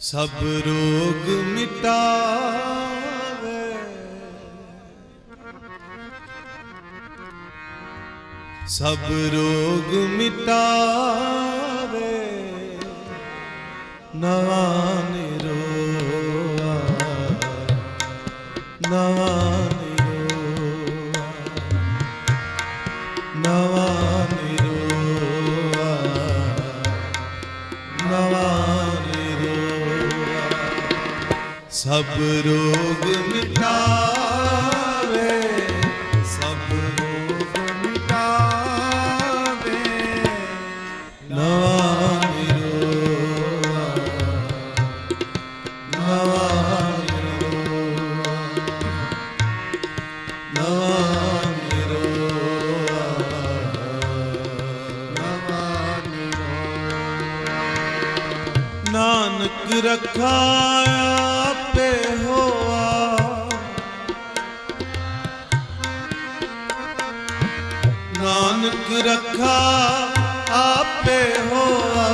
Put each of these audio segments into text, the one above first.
ਸਭ ਰੋਗ ਮਿਟਾਵੇ। ਸਭ ਰੋਗ ਮਿਟਾਵੇ। ਨਵਾ ਸਭ ਰੋਗ ਮਿਟਾਵੇ ਸਭ ਰੋਗ ਮਿਟਾਵੇ। ਨਵਾ ਨਿਰੋਆ ਨਵਾ ਨਿਰੋਆ ਨਵਾ ਨਾਨਕ ਰਖਾ ਨਾਨਕ ਰਖਾ, ਆਪੇ ਹੋਆ।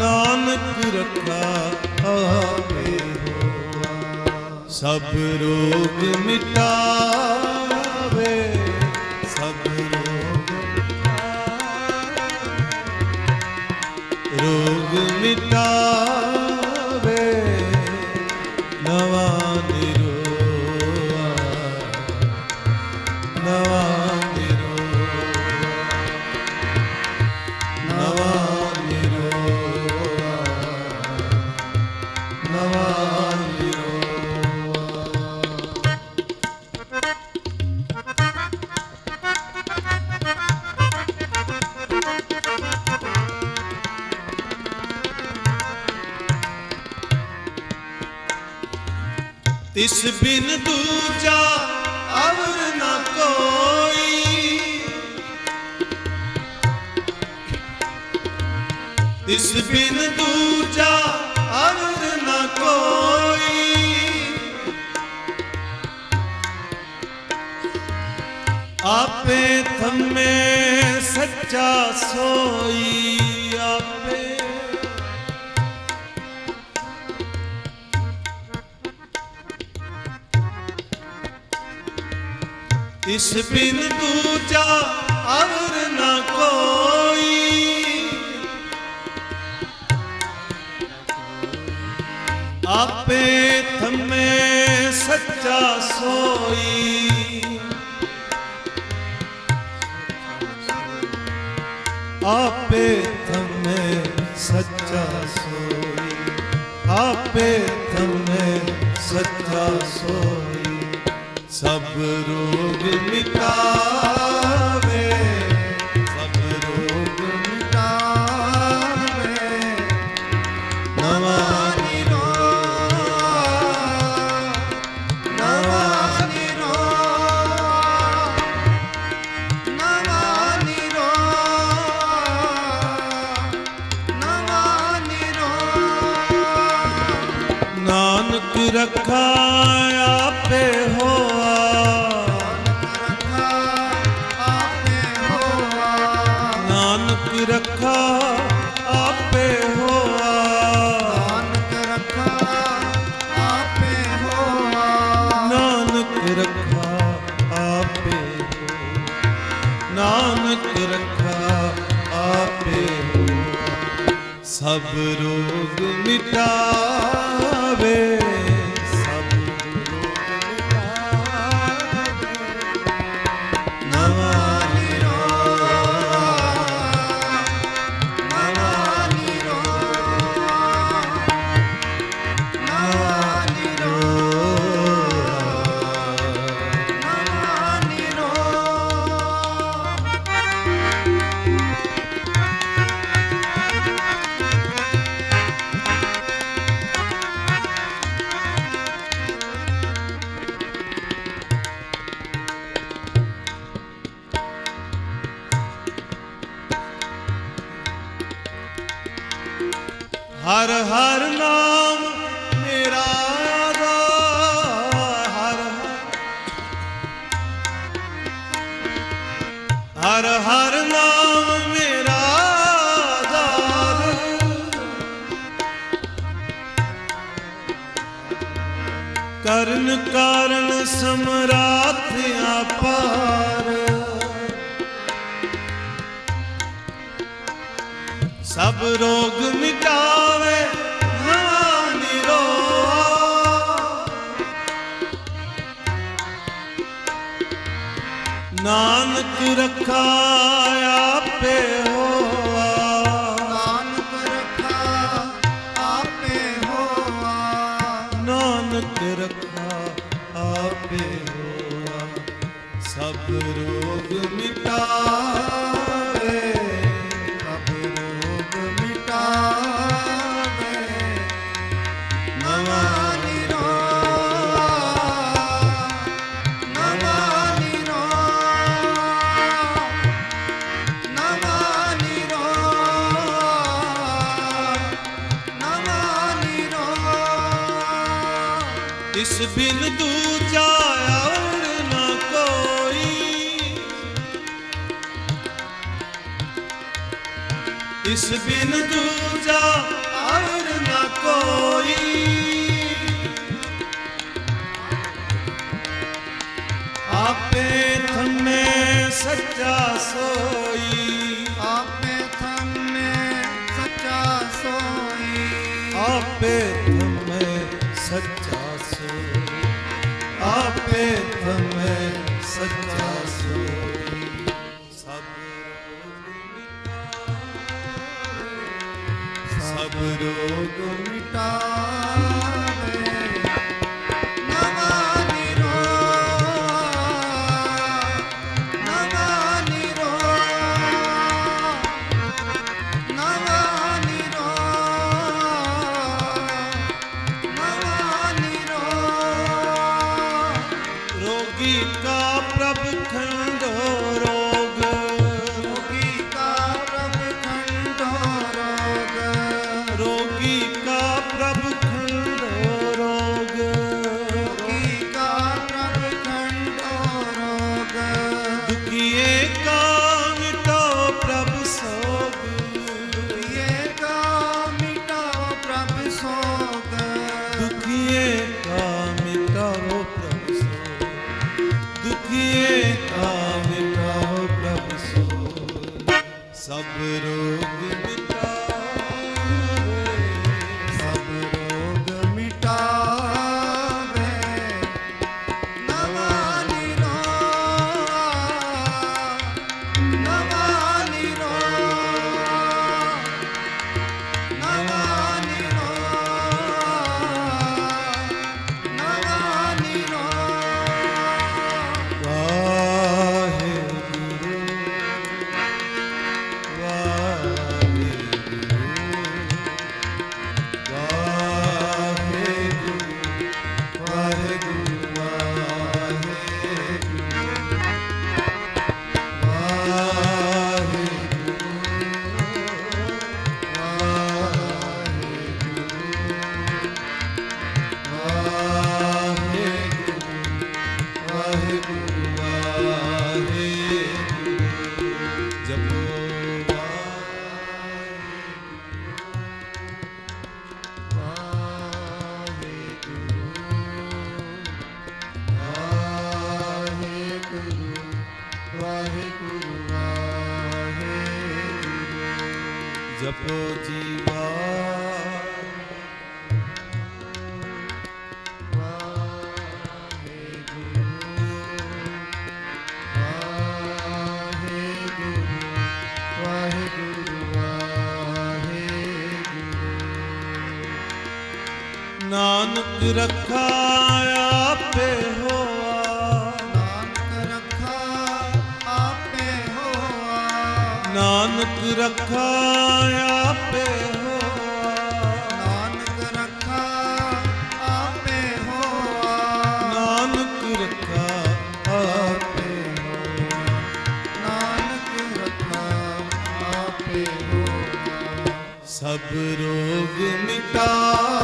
ਨਾਨਕ ਰੱਖਾ, ਆਪੇ ਹੋਆ। ਸਭ ਰੋਗ ਮਿਟਾਵੇ, ਸਭ ਰੋਗ ਰੋਗ ਮਿਟਾਵੇ ਤਿਸ ਬਿਨ ਦੂਜਾ ਅਵਰ ਨਾ ਕੋਈ। ਤਿਸ ਬਿਨ ਦੂਜਾ ਅਵਰ ਨਾ ਕੋਈ। ਆਪੇ ਥੰਮੇ ਸੱਚਾ ਸੋਈ। ਇਸ ਬਿਨ ਦੂਜਾ ਅਵਰ ਨਾ ਕੋਈ। ਆਪੇ ਥਮੇ ਸੱਚਾ ਸੋਈ। ਆਪੇ ਥੰਮੇ ਸੱਚਾ ਸੋਈ। ਆਪੇ ਥੰਮੇ ਸੱਚਾ ਸੋਈ। ਸਭ ਨਾਨਕ ਰਖਾ ਆਪੇ ਹੋਆ। ਨਾਨਕ ਰੱਖਾ ਆਪੇ ਹੋਆ। ਨਾਨਕ ਰੱਖਾ ਆਪੇ ਹੋਆ। ਨਾਨਕ ਰੱਖਾ ਆਪੇ ਹੋਆ। ਸਭ ਰੋਗ ਮਿਟਾ ਕਰਨ ਕਾਰਨ ਸਮਰਾਥ ਆਪਾਰ ਸਭ ਰੋਗ ਮਿਟਾਵੇ ਨਵਾ ਨਿਰੋਆ ਨਾਨਕ ਰਖਾ ਇਸ ਬਿਨ ਦੂਜਾ ਔਰ ਨਾ ਕੋਈ। ਆਪੇ ਥਮੇ ਸੱਚਾ ਸੋਈ। ਆਪੇ ਥੰਮੇ ਸੱਚਾ ਸੋਈ। ਆਪੇ ਰੋਗ ਮਿਟਾਵੇ ਨਵਾ ਨਿਰੋਆ ਨਵਾ ਨਿਰੋਆ ਨਵਾ ਨਿਰੋਆ ਨਵਾ ਨਿਰੋਆ ਰੋਗੀ ਕਾ ਨਾਨਕ ਰੱਖਾ ਨਾਨਕ ਰਖਾ ਆਪੇ ਹੋਆ ਨਾਨਕ ਰਖਾ ਆਪੇ ਸਭ ਰੋਗ ਮਿਟਾਵੇ।